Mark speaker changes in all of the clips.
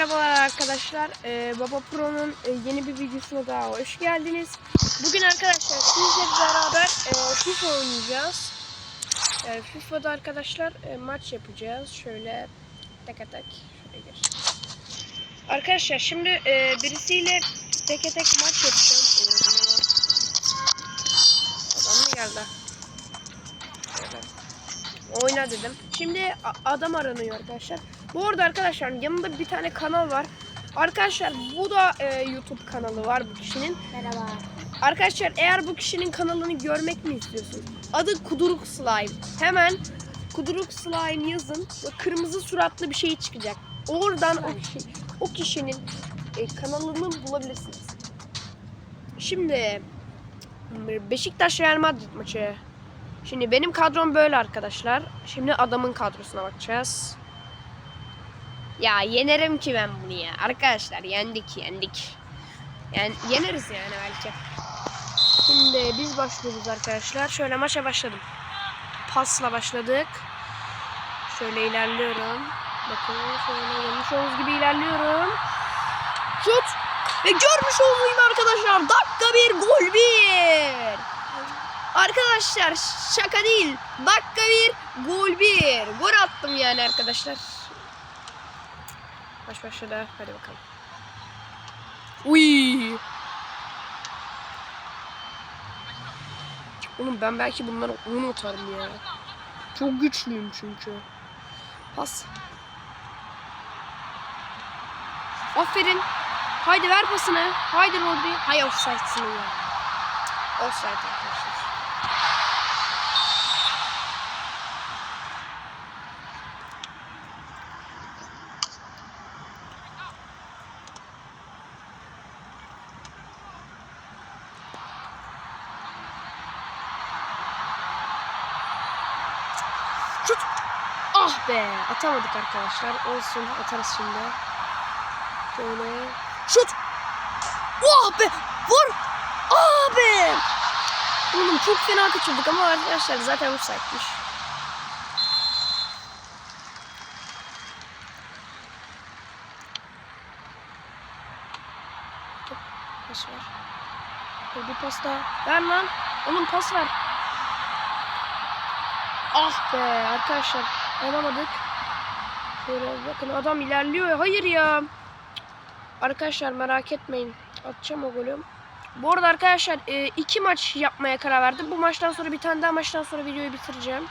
Speaker 1: Merhabalar arkadaşlar. Ee, Baba Pro'nun e, yeni bir videosuna daha hoş geldiniz. Bugün arkadaşlar sizlerle beraber e, FIFA oynayacağız. E, FIFA'da arkadaşlar e, maç yapacağız. Şöyle tek tek şöyle. Arkadaşlar şimdi e, birisiyle tek tek maç yapacağım. Adam mı geldi? Oyna dedim. Şimdi adam aranıyor arkadaşlar. Bu arada arkadaşlar yanında bir tane kanal var. Arkadaşlar bu da e, YouTube kanalı var bu kişinin.
Speaker 2: Merhaba.
Speaker 1: Arkadaşlar eğer bu kişinin kanalını görmek mi istiyorsunuz? Adı Kuduruk Slime. Hemen Kuduruk Slime yazın kırmızı suratlı bir şey çıkacak. Oradan o, kişi, o kişinin e, kanalını bulabilirsiniz. Şimdi Beşiktaş Real Madrid maçı. Şimdi benim kadrom böyle arkadaşlar. Şimdi adamın kadrosuna bakacağız. Ya yenerim ki ben bunu ya. Arkadaşlar yendik yendik. Yani yeneriz yani belki. Şimdi biz başlıyoruz arkadaşlar. Şöyle maça başladım. Pasla başladık. Şöyle ilerliyorum. Bakın şöyle görmüş olduğunuz gibi ilerliyorum. Şut! Ve görmüş olduğunuz gibi arkadaşlar dakika bir gol bir. Arkadaşlar şaka değil. Dakika bir gol bir. Gol attım yani arkadaşlar. Baş başladı. Hadi bakalım. Uy. Oğlum ben belki bunları 10 atarım ya. Çok güçlüyüm çünkü. Pas. Aferin. Haydi ver pasını. Haydi Rodri. Hay offside'sın ya. Offside arkadaşlar. Şut. Ah be. Atamadık arkadaşlar. Olsun. Atarız şimdi. Şöyle. Şut. Oh be. Vur. Ah be. Oğlum çok fena kaçırdık ama arkadaşlar zaten offside'miş. Pas ver. Dur bir pas daha. Ver lan. Oğlum pas ver. Ah be arkadaşlar alamadık. Şöyle bakın adam ilerliyor. Hayır ya. Arkadaşlar merak etmeyin. Atacağım o golü. Bu arada arkadaşlar e, iki maç yapmaya karar verdim. Bu maçtan sonra bir tane daha maçtan sonra videoyu bitireceğim.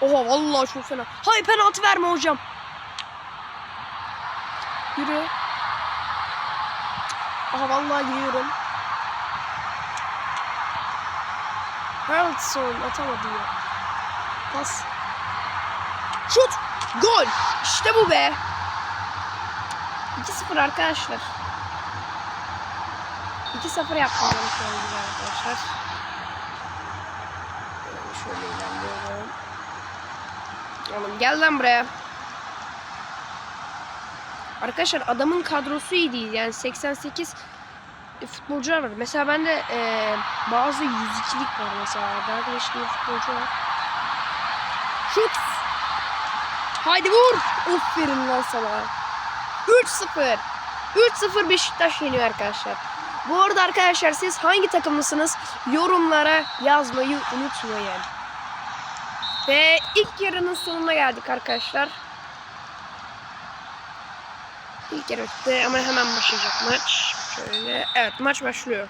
Speaker 1: Oha vallahi çok fena. Hayır penaltı verme hocam. Yürü. Aha vallahi giriyorum. Haraldson atamadı ya. Pas. Şut. Gol. İşte bu be. 2-0 arkadaşlar. 2-0 yaptım ben şu an gibi arkadaşlar. Ee, Şöyle ilerliyorum. Oğlum gel lan buraya. Arkadaşlar adamın kadrosu iyi değil. Yani 88 futbolcular var. Mesela bende e, bazı 102'lik var mesela. Daha futbolcu var. Şut! Haydi vur! Aferin lan sana. 3-0. 3-0 Beşiktaş yeniyor arkadaşlar. Bu arada arkadaşlar siz hangi takımlısınız? Yorumlara yazmayı unutmayın. Ve ilk yarının sonuna geldik arkadaşlar. İlk yarı bitti ama hemen başlayacak maç. Şöyle evet maç başlıyor.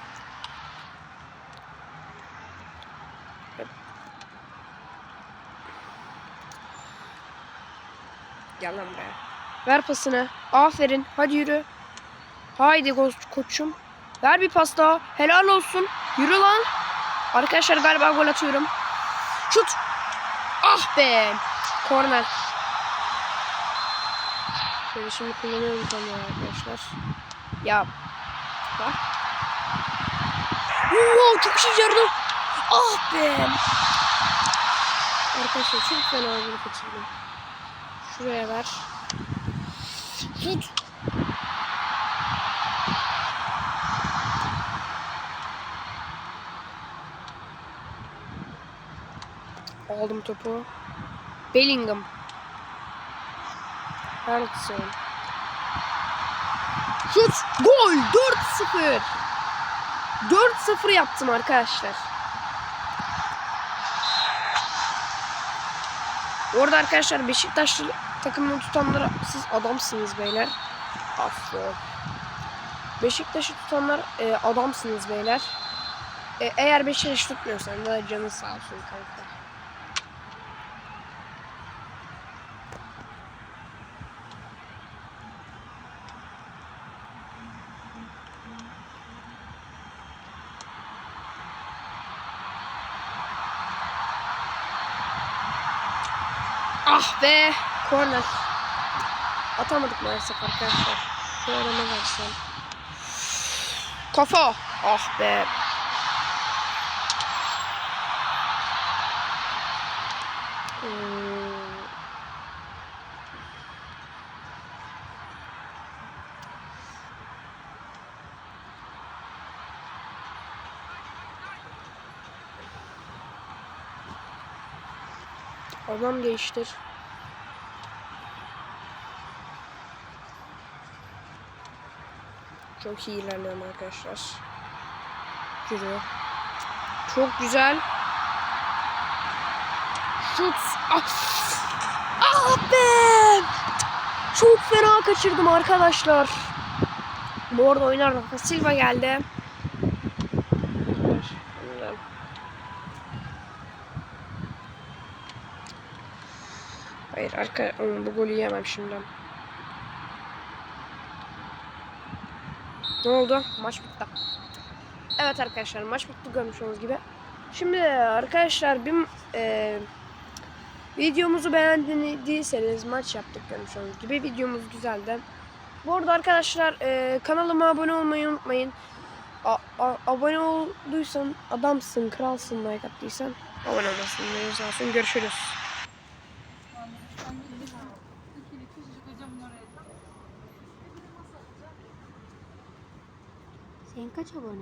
Speaker 1: Gel lan buraya. Ver pasını. Aferin. Hadi yürü. Haydi ko- koçum. Ver bir pas daha. Helal olsun. Yürü lan. Arkadaşlar galiba gol atıyorum. Şut. Ah be. Korner. Şöyle şimdi kullanıyorum kamerayı arkadaşlar. Ya. Bak. Wow, çok şey yardım. Ah be. Arkadaşlar çok fena bir kaçırdım. Şuraya ver. Tut. Aldım topu. Bellingham. Harrison. Şut. Gol. 4-0. 4-0 yaptım arkadaşlar. Orada arkadaşlar Beşiktaşlı takımını tutanlara siz adamsınız beyler. Aferin. Beşiktaş'ı tutanlar e, adamsınız beyler. E, eğer Beşiktaş tutmuyorsan da canın sağ olsun kanka. Ah be! Korner. Atamadık maalesef arkadaşlar. Bu arama versem. Kafa! Ah be! Adam değiştir. Çok iyi ilerliyorum arkadaşlar. Yürü. Çok güzel. Şut. Ah. ah be. Çok fena kaçırdım arkadaşlar. Bu arada oynar Silva geldi. Hayır arka bu golü yemem şimdi. Ne oldu? Maç bitti. Evet arkadaşlar maç bitti görmüş olduğunuz gibi. Şimdi arkadaşlar bir e, videomuzu beğendiyseniz maç yaptık görmüş olduğunuz gibi. Videomuz güzeldi. Bu arada arkadaşlar e, kanalıma abone olmayı unutmayın. A, a- abone olduysan adamsın, kralsın like attıysan abone olmasın. Görüşürüz.
Speaker 2: কাজ হব না